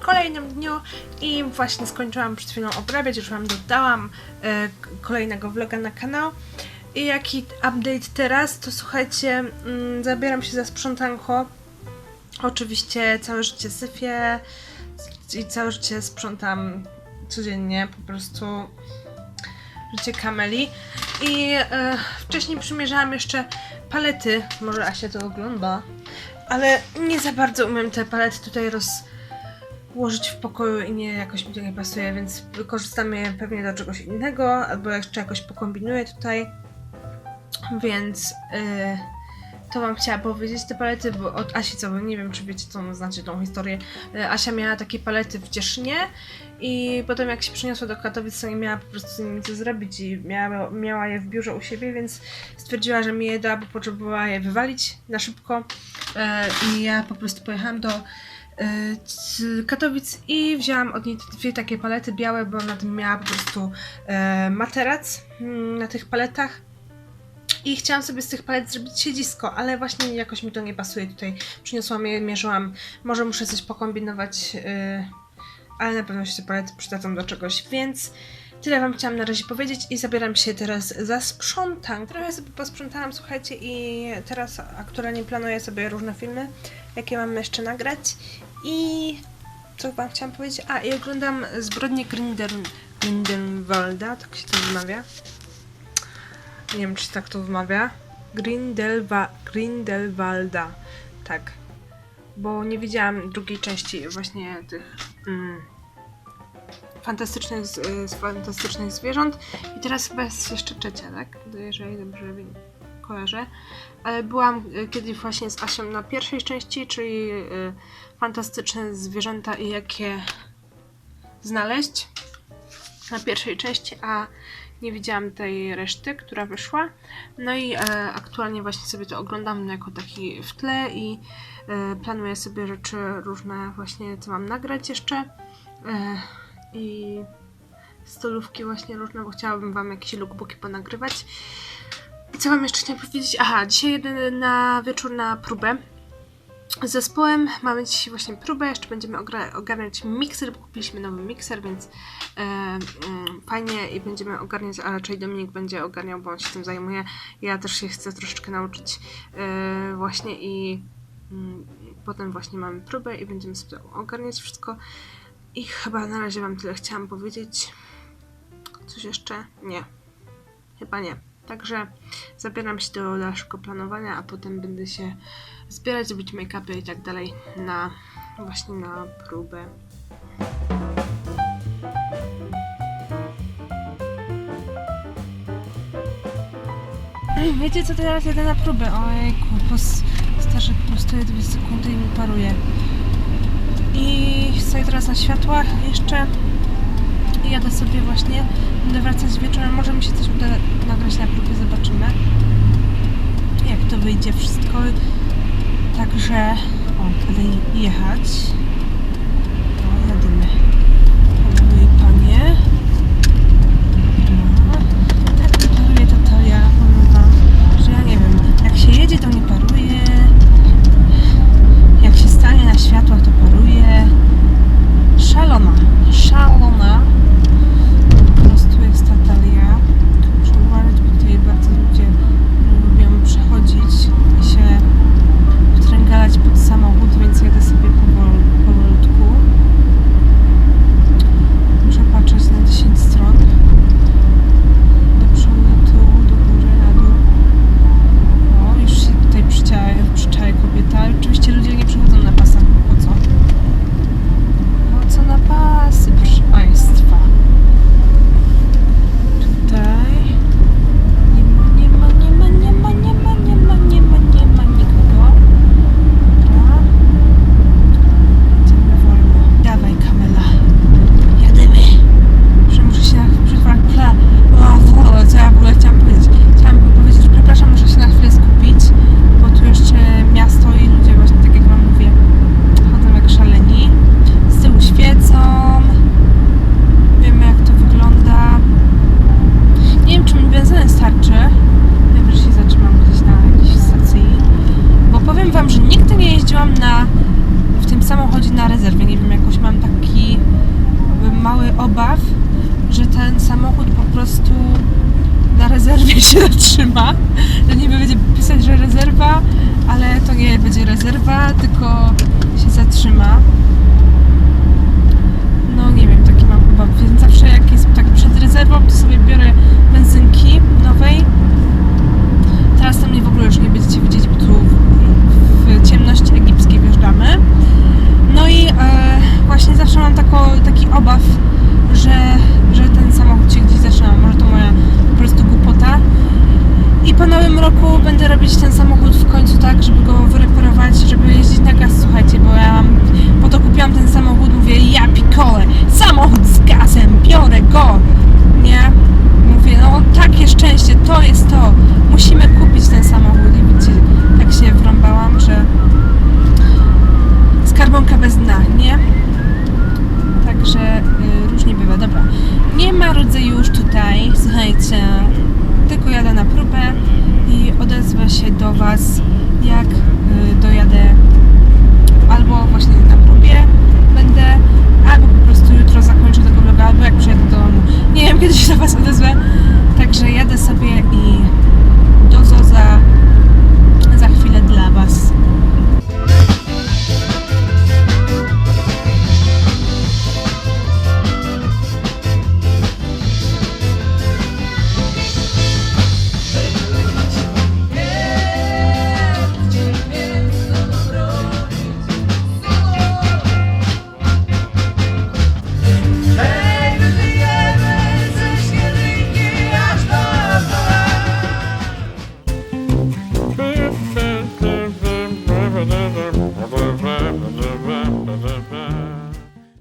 kolejnym dniu i właśnie skończyłam przed chwilą obrabiać, już Wam dodałam e, kolejnego vloga na kanał. I jaki update teraz, to słuchajcie, mm, zabieram się za sprzątanko. Oczywiście całe życie syfię i całe życie sprzątam codziennie, po prostu życie kameli. I e, wcześniej przymierzałam jeszcze palety, może Asia to ogląda, ale nie za bardzo umiem te palety tutaj rozłożyć w pokoju i nie jakoś mi to nie pasuje, więc wykorzystam je pewnie do czegoś innego, albo jeszcze jakoś pokombinuję tutaj. Więc yy, to wam chciała powiedzieć te palety, bo od Asi, co nie wiem, czy wiecie, co znacie tą historię. Yy, Asia miała takie palety w Cieszynie i potem jak się przeniosła do Katowic, to nie miała po prostu z nimi co zrobić i miała, miała je w biurze u siebie, więc stwierdziła, że mi je da, bo potrzebowała je wywalić na szybko. E, I ja po prostu pojechałam do e, c- Katowic i wzięłam od niej dwie takie palety białe, bo na tym miała po prostu e, materac mm, na tych paletach. I chciałam sobie z tych palet zrobić siedzisko, ale właśnie jakoś mi to nie pasuje tutaj. Przyniosłam je, mierzyłam. Może muszę coś pokombinować, e, ale na pewno się te palety przydadzą do czegoś, więc tyle Wam chciałam na razie powiedzieć i zabieram się teraz za sprzątank. Trochę sobie posprzątałam, słuchajcie, i teraz aktualnie planuję sobie różne filmy, jakie mam jeszcze nagrać i co Wam chciałam powiedzieć? A, i oglądam Zbrodnie Grinden, Grindelwalda, tak się to wymawia. Nie wiem, czy tak to wymawia. Grindelwa, Grindelwalda, tak. Bo nie widziałam drugiej części właśnie tych mm, fantastycznych, z, z fantastycznych zwierząt. I teraz chyba jest jeszcze trzecia, tak? Jeżeli dobrze wiem, kojarzę. Ale byłam y, kiedyś właśnie z Asią na pierwszej części, czyli y, fantastyczne zwierzęta i jakie znaleźć na pierwszej części, a nie widziałam tej reszty, która wyszła. No i e, aktualnie właśnie sobie to oglądam jako taki w tle i e, planuję sobie rzeczy różne właśnie, co mam nagrać jeszcze. E, I stolówki właśnie różne, bo chciałabym wam jakieś lookbooki ponagrywać. Co wam jeszcze chciałam powiedzieć? Aha, dzisiaj na wieczór na próbę z zespołem. Mamy dzisiaj właśnie próbę, jeszcze będziemy ogarniać mikser, bo kupiliśmy nowy mikser, więc e, mm, fajnie i będziemy ogarniać, a raczej Dominik będzie ogarniał, bo on się tym zajmuje. Ja też się chcę troszeczkę nauczyć e, właśnie i mm, potem właśnie mamy próbę i będziemy sobie ogarniać wszystko. I chyba na razie wam tyle chciałam powiedzieć. Coś jeszcze? Nie. Chyba nie. Także zabieram się do dalszego planowania, a potem będę się zbierać, robić make-upy i tak dalej na właśnie na próbę. Wiecie co teraz jedę na próbę? Ojejku, pos, starszy prostuję dwie sekundy i mi paruje. I stoję teraz na światłach jeszcze i jadę sobie właśnie, będę wracać wieczorem, może mi się coś uda nagrać na próbie, zobaczymy jak to wyjdzie wszystko. Także, o, kiedy jechać, obaw, że ten samochód po prostu na rezerwie się zatrzyma. Że niby będzie pisać, że rezerwa, ale to nie będzie rezerwa, tylko się zatrzyma. No nie wiem, taki mam obaw, więc zawsze jak jest tak przed rezerwą, to sobie biorę benzynki nowej. Teraz tam mnie w ogóle już nie będziecie widzieć, bo tu